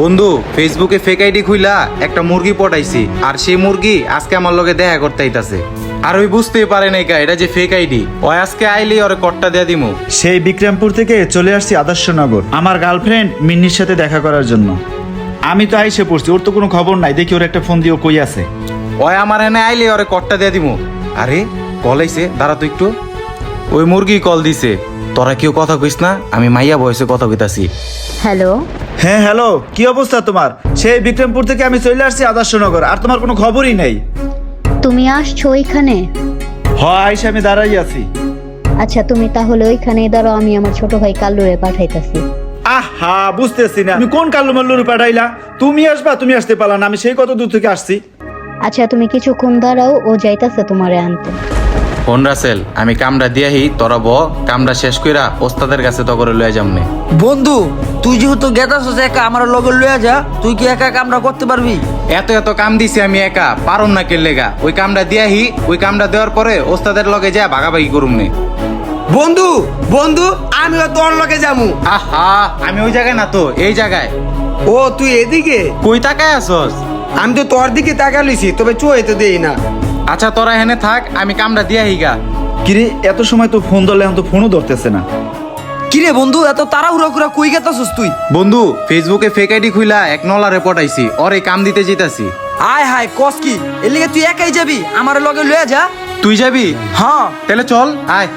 বন্ধু ফেসবুকে fake ID খুইলা একটা মুরগি পটাইছি। আর সেই মুরগি আজকে আমার লগে দেখা করতে আইতাছে। আর ওই বুঝতেই পারে নাই কা এটা যে ফেক আইডি ওই আজকে আইলি ওরে কট্টা দেয়া দিমু। সেই বিক্রমপুর থেকে চলে আসছি আদর্শনগর। আমার গার্লফ্রেন্ড মিন্নির সাথে দেখা করার জন্য। আমি তো আইসে পড়ছি ওর তো কোনো খবর নাই। দেখি ওর একটা ফোন দিয়ে কই আছে। ওই আমার এনে আইলি ওরে কট্টা দেয়া দিমু। আরে কল আইছে দাঁড়া তো একটু। ওই মুরগি কল দিছে। তোরা কেউ কথা কইস না আমি মাইয়া বয়সে কথা কইতাছি। হ্যালো? হ্যাঁ হ্যালো কি অবস্থা তোমার? সেই বিক্রমপুর থেকে আমি চলে আসছি আদর্শনগর আর তোমার কোনো খবরই নেই। তুমি আসছো ওইখানে? হ আইসে আমি দাঁড়াই আছি। আচ্ছা তুমি তাহলে ওইখানে দাঁড়াও আমি আমার ছোট ভাই কাল্লুরে পাঠাইতাছি। আহা বুঝতেছি না। তুমি কোন কাল্লু মাল্লুর পাঠাইলা? তুমি আসবা তুমি আসতে পারলা না আমি সেই কত দূর থেকে আসছি। আচ্ছা তুমি কিছুক্ষণ দাঁড়াও ও যাইতাছে তোমারে আনতে। ফোন রাসেল আমি কামড়া দিয়াহি তোরা ব কামড়া শেষ কইরা ওস্তাদের কাছে তো করে লয়ে যামনে বন্ধু তুই যেহেতু গেতাছস একা আমার লগে লইয়া যা তুই কি একা কামটা করতে পারবি? এত এত কাম দিছি আমি একা পারুম না কেলেগা ওই কামটা দিয়াহি ওই কামটা দেওয়ার পরে ওস্তাদের লগে যা ভাগাভাগি করুম নে। বন্ধু বন্ধু আমিও তোর লগে যামু। আহা আমি ওই জায়গায় না তো এই জায়গায়। ও তুই এদিকে? কই তাকায় আসস আমি তো তোর দিকে তাকালিছি তবে তো দেই না। আচ্ছা তোরা হেনে থাক আমি কামটা দিয়াহি হিগা কিরে এত সময় তো ফোন ধরলে এখন তো ফোনও ধরতেছে না। কিরে বন্ধু এত তাড়াহুড়ো করে কই গেতাছস তুই? বন্ধু ফেসবুকে ফেক আইডি খুইলা এক নলারে পটাইছি ওর এই কাম দিতে যেতাছি আয় হায় কস কি? এর লিগে তুই একাই যাবি? আমার লগে লইয়া যা। তুই যাবি? হ্যাঁ। তাহলে চল আয়।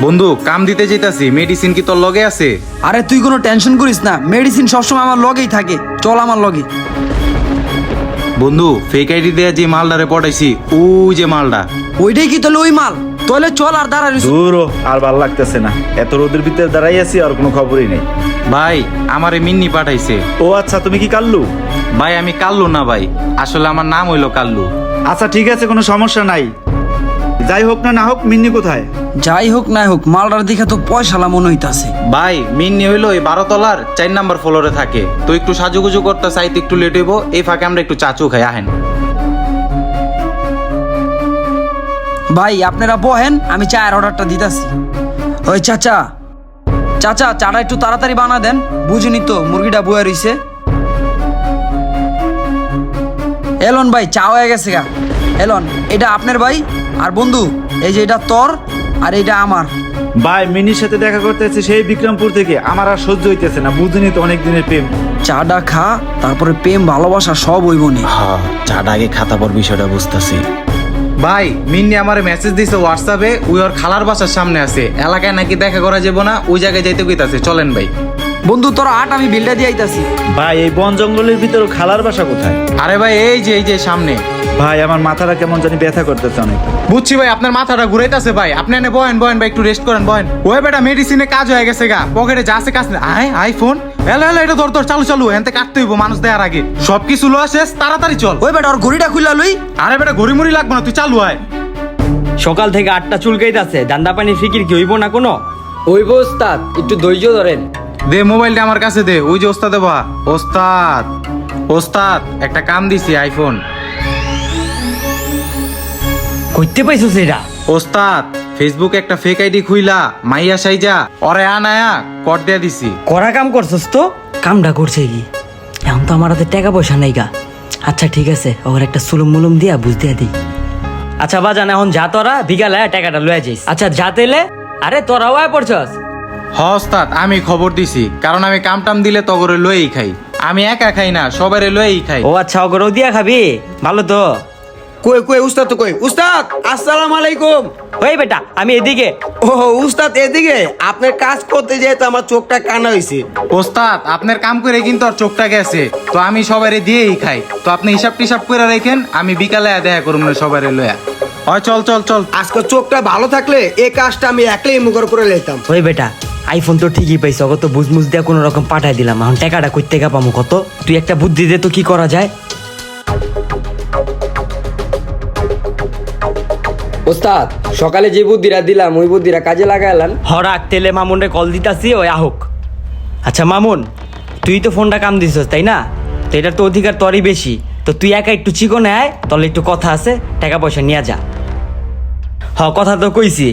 বন্ধু কাম দিতে যেতাছি মেডিসিন কি তোর লগে আছে? আরে তুই কোনো টেনশন করিস না মেডিসিন সবসময় আমার লগেই থাকে চল আমার লগে। বন্ধু ফেক আইডি দেয়া যে মালটারে পটাইছি ও যে মালটা। ওইটাই কি তাহলে ওই মাল? তাহলে চল আর দাঁড়া রইছ। দূর আর ভালো লাগতেছে না। এত রোদের ভিতরে দাঁড়াই আছি আর কোনো খবরই নেই। ভাই আমারে মিন্নি পাঠাইছে। ও আচ্ছা তুমি কি কাল্লু? ভাই আমি কাল্লু না ভাই আসলে আমার নাম হইল কাল্লু। আচ্ছা ঠিক আছে কোনো সমস্যা নাই। যাই হোক না না হোক মিন্নি কোথায়? যাই হোক না হোক মালটার দিকে তো পয়সালা মনে হইতাছে। ভাই মিন্নি হইল এই বারো তলার চার নাম্বার ফ্লোরে থাকে। তো একটু সাজুগুজু করতে চাইতে একটু লেট হইব এই ফাঁকে আমরা একটু চাচু খাই আহেন। ভাই আপনারা বহেন আমি চায়ের অর্ডারটা দিতাছি। ওই চাচা চাচা চাটা একটু তাড়াতাড়ি বানা দেন বুঝিনি তো মুরগিটা বয়ে রইছে। এলন ভাই চা হয়ে গেছে গা। এলন এটা আপনার ভাই? আর বন্ধু এই যে এটা তোর আর এটা আমার। ভাই মিনির সাথে দেখা করতে এসেছে সেই বিক্রমপুর থেকে। আমার আর সহ্য হইতেছে না বুঝিনি তো অনেক দিনের প্রেম। চাটা খা তারপরে প্রেম ভালোবাসা সব হইব নি হ্যাঁ চাটা আগে খাতা পর বিষয়টা বুঝতেছি। ভাই মিন্নি আমার মেসেজ দিছে হোয়াটসঅ্যাপে ওই ওর খালার বাসার সামনে আছে। এলাকায় নাকি দেখা করা যাব না ওই জায়গায় যাইতে কইতাছে। চলেন ভাই। বন্ধু তোর আট আমি বিলটা দিয়ে আইতাছি। ভাই এই বন জঙ্গলের ভিতরে খালার বাসা কোথায়? আরে ভাই এই যে এই যে সামনে। ভাই আমার মাথাটা কেমন জানি ব্যথা করতেছে অনেক বুঝছি ভাই আপনার মাথাটা ঘুরাইতেছে ভাই। আপনি এনে বয়েন বয়েন ভাই একটু রেস্ট করেন বয়েন। ওই বেটা মেডিসিনে কাজ হয়ে গেছে গা। পকেটে যা আছে কাজ নেই। আয় আইফোন এলো এলো এটা ধর ধর চালু চালু। এনতে কাটতে হইব মানুষ দেওয়ার আগে। সব কিছু লো শেষ তাড়াতাড়ি চল। ওই বেটা ওর ঘড়িটা খুললা লই। আরে বেটা ঘড়ি মুড়ি লাগবে না তুই চালু আয়। সকাল থেকে আটটা চুলকাইতাছে। দান্দা পানি ফিকির কি হইব না কোনো? হইব ওস্তাদ। একটু ধৈর্য ধরেন। দে মোবাইলটা আমার কাছে দে ওই যে ওস্তাদে বা ওস্তাদ ওস্তাদ একটা কাম দিছি আইফোন। করতে পাইছো সেটা ওস্তাদ ফেসবুকে একটা ফেক আইডি খুইলা মাইয়া সাইজা অরে আনায়া কর দিয়া দিছি। করা কাম করছস তো? কামটা করছে কি? এখন তো আমার হাতে টাকা পয়সা নাই গা। আচ্ছা ঠিক আছে ওর একটা সুলুম মুলুম দিয়া বুঝ দিয়া দিই। আচ্ছা বাজান এখন যা তোরা বিকালে টাকাটা লয়ে যাইস। আচ্ছা যা তেলে? আরে তোরাও আয় পড়ছস? হ ওস্তাদ আমি খবর দিছি। কারণ আমি কাম টাম দিলে তগরে লয়েই খাই। আমি একা খাই না সবারে লয়েই খাই। ও আচ্ছা ওগরও দিয়া খাবি? ভালো তো। কই কই উস্তাদ তো কই? উস্তাদ আসসালামু আলাইকুম। ওই বেটা আমি এদিকে। ও উস্তাদ এদিকে? আপনার কাজ করতে যেয়ে তো আমার চোখটা কানা হইছে। ওস্তাদ আপনার কাম করে কিন্তু আর চোখটা গেছে। তো আমি সবারে দিয়েই খাই। তো আপনি হিসাব টিসাব করে রাখেন আমি বিকালে আয়া দেখা করুন না সবারে লয়া। হয় চল চল চল। আজকে চোখটা ভালো থাকলে এই কাজটা আমি একলাই মুখর করে লেতাম ওই বেটা আইফোন তো ঠিকই পাইছ কত বুঝমুজ দিয়া কোনো রকম পাঠাই দিলাম। এখন টাকাটা কই থেকে পামু কত তুই একটা বুদ্ধি দে তো কি করা যায়। ওস্তাদ সকালে যে বুদ্ধিরা দিলাম ওই বুদ্ধিরা কাজে লাগাইলাম। হরাক তেলে মামুনরে কল দিতাছি ওই আহুক। আচ্ছা মামুন তুই তো ফোনটা কাম দিছস তাই না? তো এটার তো অধিকার তোরই বেশি। তো তুই একা একটু চিকনে আয় তাহলে একটু কথা আছে টাকা পয়সা নিয়ে যা। হ কথা তো কইছি।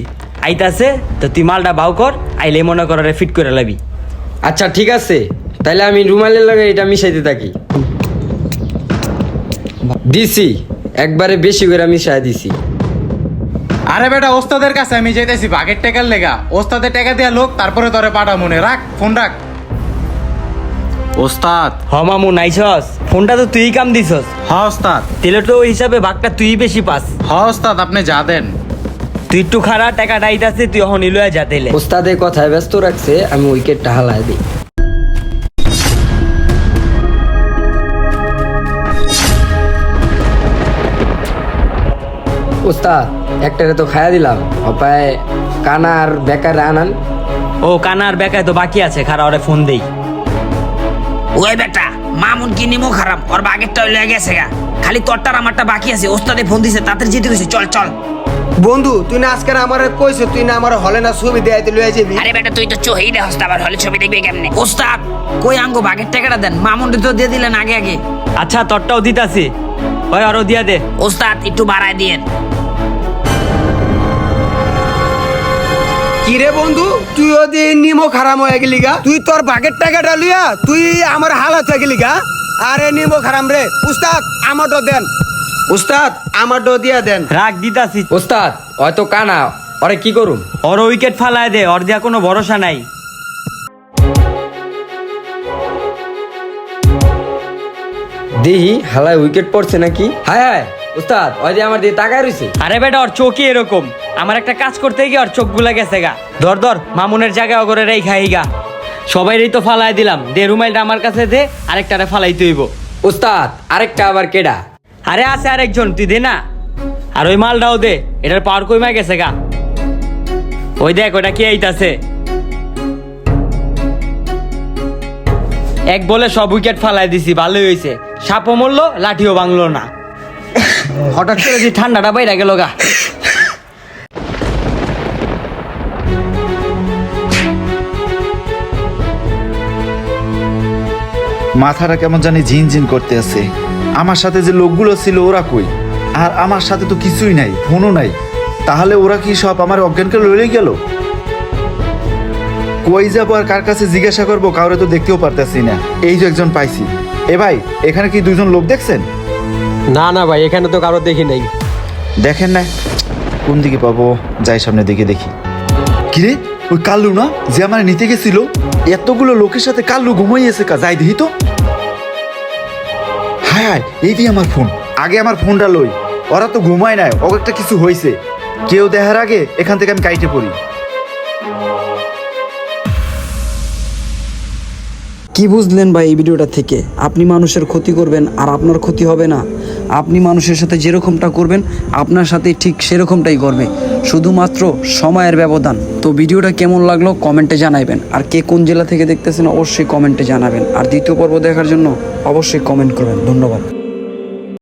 আইতাছে তো তুই মালটা বাউ কর আইলে মনে করে ফিট করে লাবি। আচ্ছা ঠিক আছে। তাহলে আমি রুমালের লগে এটা মিশাইতে থাকি। দিছি একবারে বেশি করে মিশাই দিছি। আরে বেটা ওস্তাদের কাছে আমি যাইতেছি বাঘের টাকার লেগা। ওস্তাদের টাকা দেয়া লোক তারপরে তোরে পাঠা মনে রাখ ফোন রাখ। ওস্তাদ। হ মামু আইসস ফোনটা তো তুই কাম দিছস। হ ওস্তাদ। তাহলে তো ওই হিসাবে ভাগটা তুই বেশি পাস। হ ওস্তাদ আপনি যা দেন। তুই একটু খারাপ টাকা ডাইতাছে তুই এখন ইলুয়া যা তাইলে। ওস্তাদের কথায় ব্যস্ত রাখছে আমি উইকেটটা হালাই দিই। ওস্তাদ একটারে তো খায়া দিলাম। অপায় কানা আর বেকার আনান। ও কানার বেকায় তো বাকি আছে খারা ওরে ফোন দেই। ওই বেটা মামুন কি নিমো খারাপ? ওর বাগেরটা লয়ে গেছে গা। খালি তোরটার আমারটা বাকি আছে ওস্তাদে ফোন দিছে তাড়াতাড়ি যেতে কইছে চল চল। বন্ধু তুই না আজকে আমার কইছ তুই না আমার হলে না ছবি দেয়াইতে লয়ে যাবি? আরে বেটা তুই তো চোহেই না, আবার হলে ছবি দেখবি কেমনে? ওস্তাদ কই আঙ্গো বাগের টাকাটা দেন। মামুন তো দিয়ে দিলেন আগে আগে। আচ্ছা তোরটাও দিতাছি। ওই আরও দিয়া দে। ওস্তাদ একটু বাড়ায় দিয়েন। কি রে বন্ধু তুই ওদি নিমো খারাম হয়ে গেলি গা? তুই তোর বাগের টাকাটা লইয়া তুই আমার হালাত হয়ে গেলি গা? আরে নিমো খারাম রে উস্তাদ আমারটা দেন। উস্তাদ আমারটা দিয়া দেন। রাগ দিতাছি। ওস্তাদ হয়তো কানা ওরে কি করুম? ওর উইকেট ফালায় দে ওর দিয়া কোনো ভরসা নাই। দেহি হালায় উইকেট পড়ছে নাকি? হায় হায় ওস্তাদ ওই যে আমার দিয়ে তাকায় রইছে। আরে বেটা ওর চোখই এরকম। আমার একটা কাজ করতে গিয়ে ওর চোখগুলা গেছে গা। ধর ধর মামুনের জায়গায় ওগরে রেই খাই গা। সবাইরই তো ফালাই দিলাম। দে রুমাইলটা আমার কাছে দে আরেকটারে ফালাই তুইব ওস্তাদ আরেকটা আবার কেডা? আরে আছে আরেকজন, তুই দে না। আর ওই মালটাও দে, এটার পাওয়ার কইমা গেছে গা। ওই দেখ, ওটা কি আইতাছে। এক বলে সব উইকেট ফালাই দিছি, ভালোই হয়েছে সাপও মরলো, লাঠিও ভাঙলো না। হঠাৎ করে যে ঠান্ডাটা বাইরে গেল গা। মাথাটা কেমন জানি ঝিন ঝিন করতে আছে। আমার সাথে যে লোকগুলো ছিল ওরা কই? আর আমার সাথে তো কিছুই নাই ফোনও নাই। তাহলে ওরা কি সব আমার অজ্ঞানকে লইলে গেল? কই যাব আর কার কাছে জিজ্ঞাসা করব কাউরে তো দেখতেও পারতেছি না। এই যে একজন পাইছি। এ ভাই এখানে কি দুজন লোক দেখছেন? না না ভাই এখানে তো কারও দেখি নাই। দেখেন না। কোন দিকে পাবো? যাই সামনে দিকে দেখি। কিরে ওই কাল্লু না? যে আমার নিতে গেছিল? এতগুলো লোকের সাথে কাল্লু ঘুমাইয়েছে কা? যাই দেখি তো। হায় এই দিয়ে আমার ফোন। আগে আমার ফোনটা লই, ওরা তো ঘুমায় নাই ও একটা কিছু হয়েছে কেউ দেখার আগে এখান থেকে আমি কাইটে পড়ি। কি বুঝলেন ভাই এই ভিডিওটা থেকে? আপনি মানুষের ক্ষতি করবেন আর আপনার ক্ষতি হবে না। আপনি মানুষের সাথে যেরকমটা করবেন, আপনার সাথে ঠিক সেরকমটাই করবে। শুধুমাত্র সময়ের ব্যবধান। তো ভিডিওটা কেমন লাগল কমেন্টে জানাবেন আর কে কোন জেলা থেকে দেখতেছেন অবশ্যই কমেন্টে জানাবেন। আর দ্বিতীয় পর্ব দেখার জন্য অবশ্যই কমেন্ট করবেন। ধন্যবাদ।